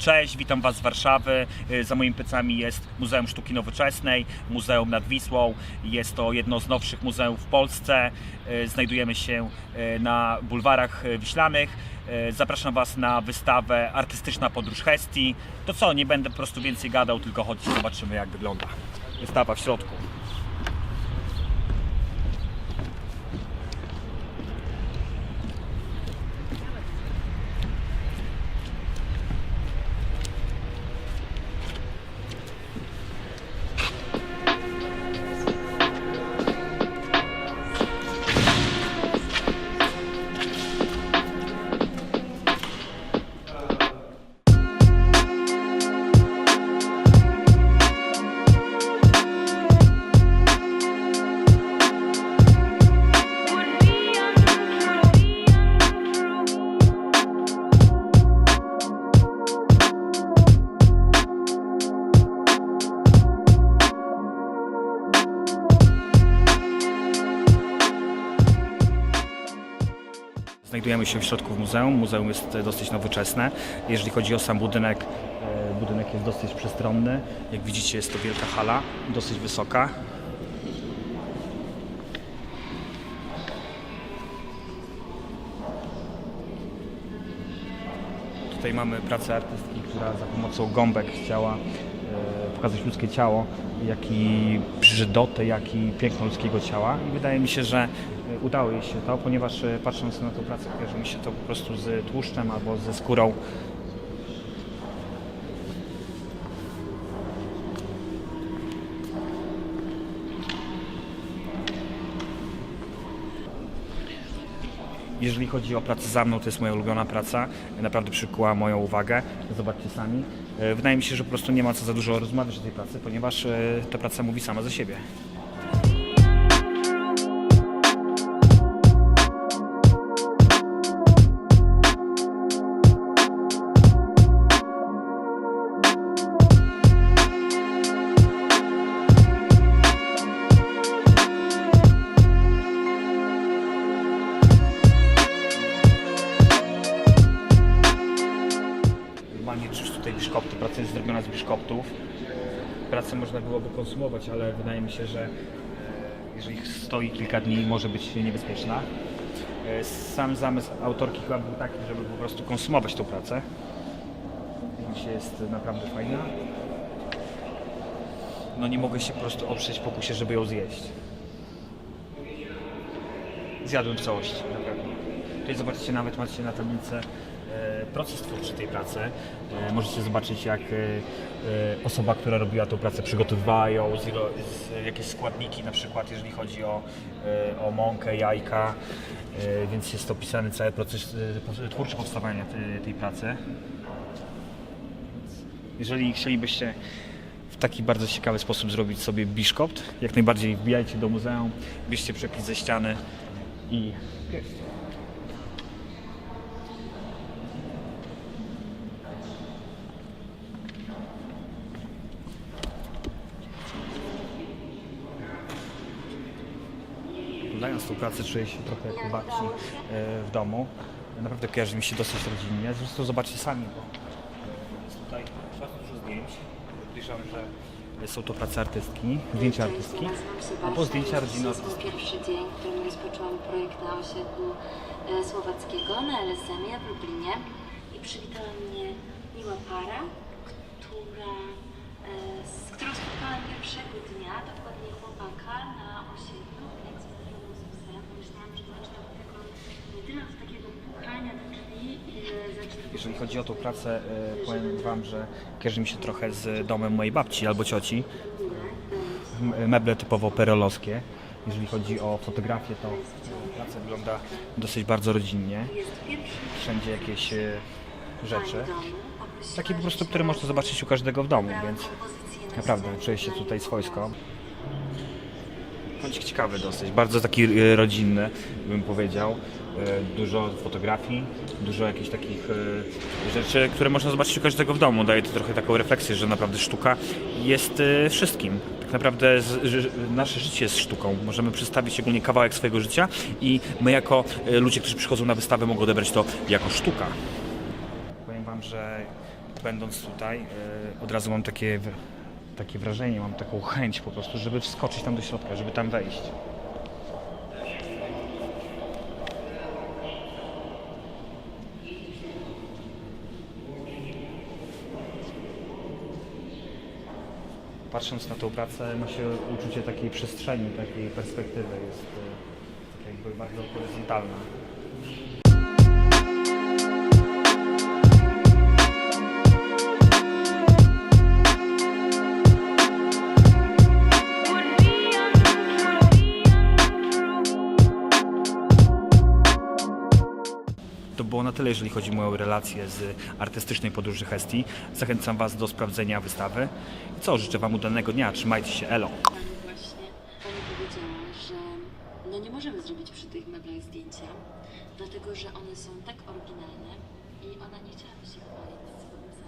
Cześć, witam Was z Warszawy. Y, Za moimi plecami jest Muzeum Sztuki Nowoczesnej, Muzeum nad Wisłą. Jest to jedno z nowszych muzeów w Polsce. Y, Znajdujemy się y, na bulwarach wiślanych. Zapraszam Was na wystawę Artystyczna Podróż Hestii. To co, nie będę po prostu więcej gadał, tylko chodźcie, zobaczymy jak wygląda wystawa w środku. Znajdujemy się w środku muzeum. Muzeum jest e, dosyć nowoczesne. Jeżeli chodzi o sam budynek, e, budynek jest dosyć przestronny. Jak widzicie jest to wielka hala, dosyć wysoka. Tutaj mamy pracę artystki, która za pomocą gąbek chciała e, pokazać ludzkie ciało, jak i brzydotę, jak i piękno ludzkiego ciała. I wydaje mi się, że udało jej się to, ponieważ e, patrząc na tę pracę, kojarzy mi się to po prostu z tłuszczem albo ze skórą. Jeżeli chodzi o pracę za mną, to jest moja ulubiona praca. Naprawdę przykuła moją uwagę. Zobaczcie sami. E, Wydaje mi się, że po prostu nie ma co za dużo rozmawiać o tej pracy, ponieważ ta praca mówi sama za siebie. Tutaj biszkopty, praca jest zrobiona z biszkoptów. Pracę można byłoby konsumować, ale wydaje mi się, że e, jeżeli stoi kilka dni, może być niebezpieczna. E, Sam zamysł autorki chyba był taki, żeby po prostu konsumować tą pracę. Dzisiaj jest naprawdę fajna. No nie mogę się po prostu oprzeć pokusie, żeby ją zjeść. Zjadłem w całości, naprawdę. Tutaj zobaczycie, nawet macie na tablicy proces twórczy tej pracy. E, możecie zobaczyć, jak e, e, osoba, która robiła tą pracę, przygotowywała ją, z, jakieś składniki, na przykład jeżeli chodzi o, o mąkę, jajka, więc jest opisany cały proces twórczy powstawania tej, tej pracy. Jeżeli chcielibyście w taki bardzo ciekawy sposób zrobić sobie biszkopt, jak najbardziej wbijajcie do muzeum, bierzcie przepis ze ściany i Oglądając tą pracę czuję się trochę jak babci e, w domu. Naprawdę kojarzy mi się dosyć rodzinnie. Zresztą zobaczcie sami, bo jest tutaj bardzo dużo zdjęć. Podejrzewam, że są to prace artystki, zdjęcia artystki, albo zdjęcia rodziny To był pierwszy dzień, w którym rozpoczęłam projekt na osiedlu e, słowackiego na LSM-ie w Lublinie i przywitała mnie miła para, która, e, z którą spotkałam pierwszego dnia, dokładnie chłopaka na osiedlu, więc zaczęłam z psem. Myślałam, że zacznę od tego, nie tyle od takiego pukania do drzwi, ile zacznę od Jeżeli chodzi o tą pracę, e, powiem Wam, że kojarzy mi się trochę z domem mojej babci albo cioci. M- Meble typowo perelowskie. Jeżeli chodzi o fotografię, to praca wygląda dosyć bardzo rodzinnie. Wszędzie jakieś e, rzeczy. Takie po prostu, które można zobaczyć u każdego w domu, więc naprawdę czuję się tutaj swojsko. Kącik ciekawy dosyć, bardzo taki e, rodzinny, bym powiedział. E, Dużo fotografii, dużo jakichś takich e, rzeczy, które można zobaczyć u każdego w domu. Daje to trochę taką refleksję, że naprawdę sztuka jest wszystkim. Tak naprawdę nasze życie jest sztuką. Możemy przedstawić szczególnie kawałek swojego życia i my jako ludzie, którzy przychodzą na wystawę mogą odebrać to jako sztuka. Powiem Wam, że będąc tutaj, od razu mam takie, takie wrażenie, mam taką chęć po prostu, żeby wskoczyć tam do środka, żeby tam wejść. Patrząc na tą pracę, ma się uczucie takiej przestrzeni, takiej perspektywy, jest e, tak jakby bardzo horyzontalna. To było na tyle, jeżeli chodzi o moją relację z artystycznej podróży Hestii. Zachęcam Was do sprawdzenia wystawy. I co, życzę Wam udanego dnia. Trzymajcie się, elo. Właśnie, powiedziała, że no nie możemy zrobić przy tych meblach zdjęcia, dlatego że one są tak oryginalne,